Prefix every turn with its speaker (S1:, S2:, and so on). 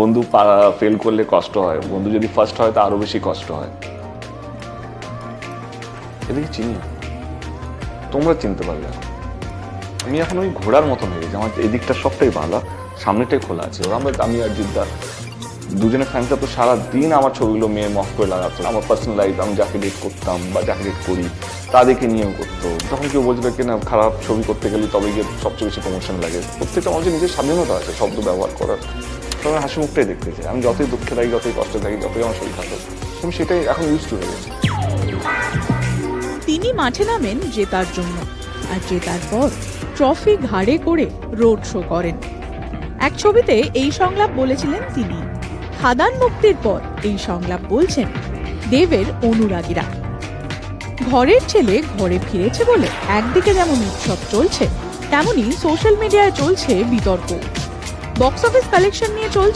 S1: বন্ধু ফেল করলে কষ্ট হয়। বন্ধু যদি ফার্স্ট হয়, তো আরও বেশি কষ্ট হয়। এদিকে চিনি। তোমরা চিনতে পারবে। আমি এখন ওই ঘোড়ার মতন হয়ে গেছি। আমার এদিকটা সবটাই ভালো সামনেটাই খোলা আছে। আমরা আমি আর জিদ্দা দুজনের ফ্যান্সরা তো সারা দিন আমার ছবিগুলো মেয়ে মফ করে লাগাতো। আমার পার্সোনাল লাইফ আমি যাকে ডেট করতাম বা যাকে ডেট করি তাদেরকে নিয়েও করতো। তখন কেউ বলছিল কি না খারাপ ছবি করতে গেলে তবে গিয়ে সবচেয়ে বেশি প্রমোশন লাগে। প্রত্যেকটা মানুষের নিজের স্বাধীনতা আছে, শব্দ ব্যবহার করার। সবাই হাসি মুখটাই দেখতে চাই। আমি যতই দুঃখে থাকি, যতই কষ্টে থাকি, যতই আমার শরীর খারাপ আমি সেটাই এখন ইউজ টু হয়ে গেছি
S2: তিনি মাঠে নামেন জেতার জন্য আর জেতার পর ট্রফি ঘাড়ে করে রোড শো করেন। এক ছবিতে এই সংলাপ বলেছিলেন তিনি। খাদান মুক্তির পর এই সংলাপ বলছেন দেবের অনুরাগীরা। ঘরের ছেলে ঘরে ফিরেছে বলে একদিকে যেমন উৎসব চলছে, তেমনি সোশ্যাল মিডিয়ায় চলছে বিতর্ক। বক্স অফিস কালেকশন নিয়ে চলছে?